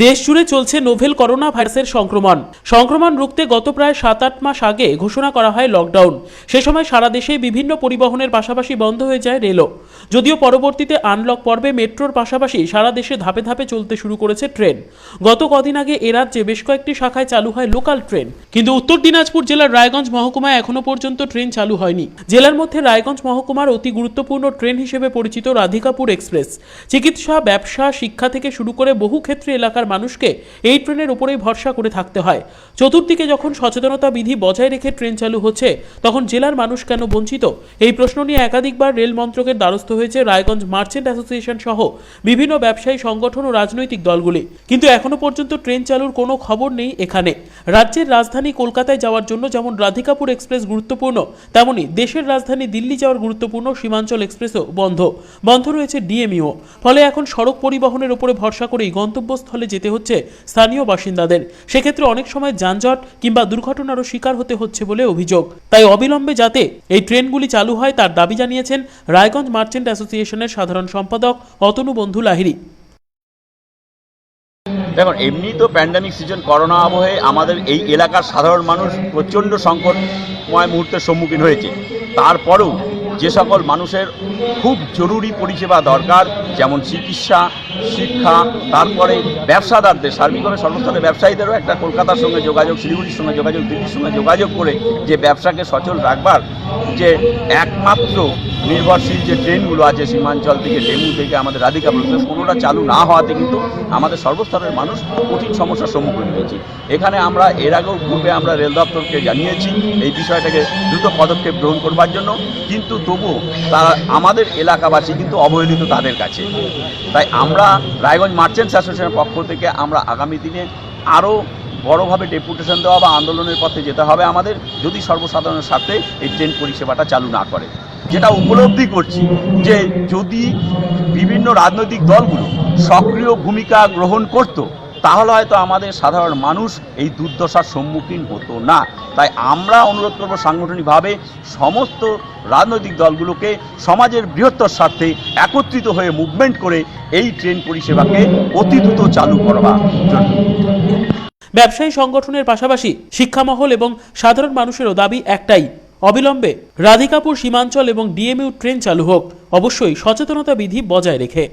দেশ জুড়ে চলছে নোভেল করোনা ভাইরাসের সংক্রমণ। সংক্রমণ রুখতে গত প্রায় সাত আট মাস আগে ঘোষণা করা হয় লকডাউন। সে সময় সারা দেশে বিভিন্ন পরিবহনের পাশাপাশি বন্ধ হয়ে যায় রেলও। যদিও পরবর্তীতে আনলক পর্বে মেট্রোর পাশাপাশি সারা দেশে ধাপে ধাপে চলতে শুরু করেছে ট্রেন। গত কদিন আগে এ রাজ্যে বেশ কয়েকটি শাখায় চালু হয় লোকাল ট্রেন কিন্তু উত্তর দিনাজপুর জেলার রায়গঞ্জ মহকুমায় এখনও পর্যন্ত ট্রেন চালু হয়নি। জেলার মধ্যে রায়গঞ্জ মহকুমার অতি গুরুত্বপূর্ণ ট্রেন হিসেবে পরিচিত রাধিকাপুর এক্সপ্রেস। চিকিৎসা, ব্যবসা, শিক্ষা থেকে শুরু করে বহু ক্ষেত্রে এলাকার মানুষকে এই ট্রেনের উপরেই ভরসা করে থাকতে হয়। চতুর্দিকে যখন সচেতনতা বিধি বজায় রেখে ট্রেন চালু হচ্ছে, তখন জেলার মানুষ কেন বঞ্চিত? এই প্রশ্ন নিয়ে একাধিকবার রেল মন্ত্রকের দ্বারস্থ হয়েছে রায়গঞ্জ মার্চেন্ট অ্যাসোসিয়েশন সহ বিভিন্ন ব্যবসায়ী, সংগঠন ও রাজনৈতিক দলগুলি। কিন্তু এখনও পর্যন্ত ট্রেন চালুর কোনো খবর নেই এখানে। রাজ্যের রাজধানী কলকাতায় যাওয়ার জন্য যেমন রাধিকাপুর এক্সপ্রেস গুরুত্বপূর্ণ, তেমনি দেশের রাজধানী দিল্লি যাওয়ার গুরুত্বপূর্ণ সীমাঞ্চল এক্সপ্রেসও বন্ধ। বন্ধ রয়েছে ডিএমইও। ফলে এখন সড়ক পরিবহনের উপরে ভরসা করেই গন্তব্যস্থলে যেতে হচ্ছে স্থানীয় বাসিন্দাদের। সেক্ষেত্রে অনেক সময় যানজট কিংবা দুর্ঘটনারও শিকার হতে হচ্ছে বলে অভিযোগ। তাই অবিলম্বে যাতে এই ট্রেনগুলি চালু হয় তার দাবি জানিয়েছেন রায়গঞ্জ মার্চেন্ট অ্যাসোসিয়েশনের সাধারণ সম্পাদক অতনু বন্ধু লাহিড়ী। দেখুন, এমনি তো প্যান্ডামিক সিজন করোনা আবহে আমাদের এই এলাকার সাধারণ মানুষ প্রচণ্ড সংকটময় মুহূর্তের সম্মুখীন হয়েছে। তারপরেও যে সকল মানুষের খুব জরুরি পরিষেবা দরকার যেমন চিকিৎসা, শিক্ষা, তারপরে ব্যবসাদারদের, সার্বিকভাবে সর্বস্তরে ব্যবসায়ীদেরও একটা কলকাতার সঙ্গে যোগাযোগ, শিলিগুড়ির সঙ্গে যোগাযোগ, দিল্লির সঙ্গে যোগাযোগ করে যে ব্যবসাকে সচল রাখবার যে একমাত্র নির্ভরশীল যে ট্রেনগুলো আছে সীমাঞ্চল থেকে, ডেমু থেকে, আমাদের রাধিকা প্রদেশ কোনোটা চালু না হওয়াতে কিন্তু আমাদের সর্বস্তরের মানুষ কঠিন সমস্যার সম্মুখীন হয়েছে। এখানে আমরা এর আগেও পূর্বে আমরা রেল দপ্তরকে জানিয়েছি এই বিষয়টাকে দ্রুত পদক্ষেপ গ্রহণ করবার জন্য, কিন্তু তবুও তারা আমাদের এলাকাবাসী কিন্তু অবহেলিত তাদের কাছে। তাই আমরা রায়গঞ্জ মার্চেন্টস অ্যাসোসিয়েশনের পক্ষ থেকে আমরা আগামী দিনে আরও বড়োভাবে ডেপুটেশন দেওয়া বা আন্দোলনের পথে যেতে হবে আমাদের যদি সর্বসাধারণের সাথে এই ট্রেন পরিষেবাটা চালু না করে। যেটা উপলব্ধি করছি যে যদি বিভিন্ন রাজনৈতিক দলগুলো সক্রিয় ভূমিকা গ্রহণ করত তাহলে হয়তো আমাদের সাধারণ মানুষ এই দুর্দশার সম্মুখীন হতো না। তাই আমরা অনুরোধ করব সাংগঠনিকভাবে সমস্ত রাজনৈতিক দলগুলোকে সমাজের বৃহত্তর স্বার্থে একত্রিত হয়ে মুভমেন্ট করে এই ট্রেন পরিষেবাকে অতি দ্রুত চালু করবার জন্য। ব্যবসায়ী সংগঠনের পাশাপাশি শিক্ষামহল এবং সাধারণ মানুষেরও দাবি একটাই, অবিলম্বে রাধিকাপুর সীমাঞ্চল এবং ডিএমইউ ট্রেন চালু হোক। অবশ্যই সচেতনতা বিধি বজায় রেখে।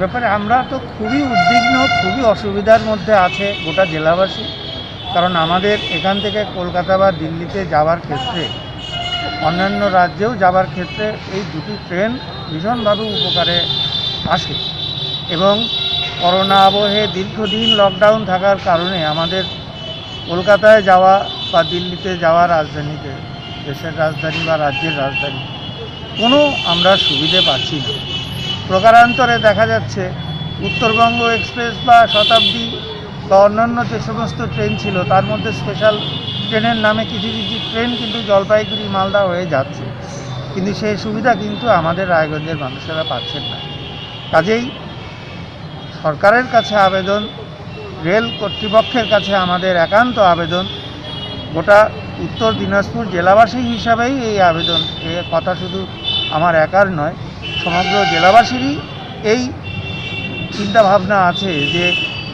ব্যাপারে আমরা তো খুবই উদ্বিগ্ন, খুবই অসুবিধার মধ্যে আছে গোটা জেলাবাসী। কারণ আমাদের এখান থেকে কলকাতা বা দিল্লিতে যাওয়ার ক্ষেত্রে, অন্যান্য রাজ্যেও যাওয়ার ক্ষেত্রে এই দুটি ট্রেন ভীষণভাবে উপকারে আসে। এবং করোনা আবহে দীর্ঘদিন লকডাউন থাকার কারণে আমাদের কলকাতায় যাওয়া বা দিল্লিতে যাওয়া রাজধানীতে, দেশের রাজধানী বা রাজ্যের রাজধানী, কোনো আমরা সুবিধে পাচ্ছি না। প্রকারান্তরে দেখা যাচ্ছে উত্তরবঙ্গ এক্সপ্রেস বা শতাব্দী বা অন্যান্য যে সমস্ত ট্রেন ছিল, তার মধ্যে স্পেশাল ট্রেনের নামে কিছু কিছু ট্রেন কিন্তু জলপাইগুড়ি, মালদা হয়ে যাচ্ছে। কিন্তু সেই সুবিধা কিন্তু আমাদের রায়গঞ্জের মানুষেরা পাচ্ছেন না। কাজেই সরকারের কাছে আবেদন, রেল কর্তৃপক্ষের কাছে আমাদের একান্ত আবেদন, গোটা উত্তর দিনাজপুর জেলাবাসী হিসাবেই এই আবেদন এ কথা শুধু আমার একার নয় সমগ্র জেলাবাসীরই এই চিন্তা ভাবনা আছে যে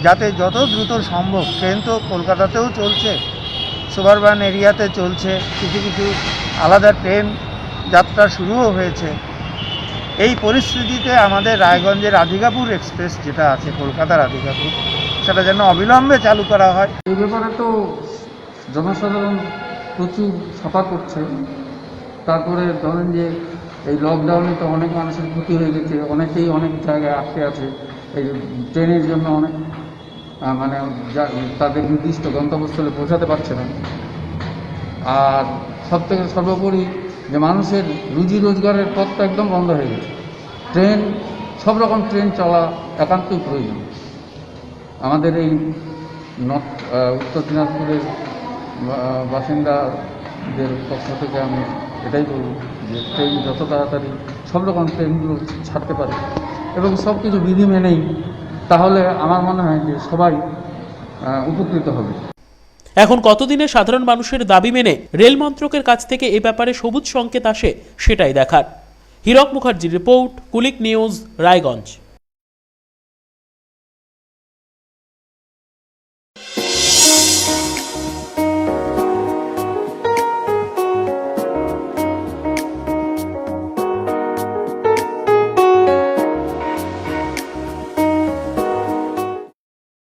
যাতে যত দ্রুত সম্ভব ট্রেন তো কলকাতাতেও চলছে সুবারবান এরিয়াতে চলছে, কিছু কিছু আলাদা ট্রেন যাত্রা শুরুও হয়েছে। এই পরিস্থিতিতে আমাদের রায়গঞ্জের রাধিকাপুর এক্সপ্রেস যেটা আছে কলকাতার রাধিকাপুর, সেটা যেন অবিলম্বে চালু করা হয়। এই ব্যাপারে তো জনসাধারণ প্রচুর ছাপা করছে তারপরে ধরেন যে এই লকডাউনে তো অনেক মানুষের ক্ষতি হয়ে গেছে, অনেকেই অনেক জায়গায় আটকে আছে। এই ট্রেনের জন্য অনেক মানে তাদের নির্দিষ্ট গন্তব্যস্থলে পৌঁছাতে পারছে না। আর সব থেকে সর্বোপরি যে মানুষের রুজি রোজগারের পথটা একদম বন্ধ হয়ে গেছে। ট্রেন, সব রকম ট্রেন চলা একান্তই প্রয়োজন। আমাদের এই নর্থ উত্তর দিনাজপুরের বাসিন্দাদের পক্ষ থেকে আমি এটাই বলব যে ট্রেন যত তাড়াতাড়ি সব রকম ট্রেনগুলো ছাড়তে পারে এবং সব কিছু বিধি মেনেই তাহলে আমার মনে হয় যে সবাই উপকৃত হবে। এখন কতদিনে সাধারণ মানুষের দাবি মেনে রেল মন্ত্রকের কাছ থেকে এ ব্যাপারে সবুজ সংকেত আসে সেটাই দেখার। হীরক মুখার্জির রিপোর্ট, কুলিক নিউজ, রায়গঞ্জ।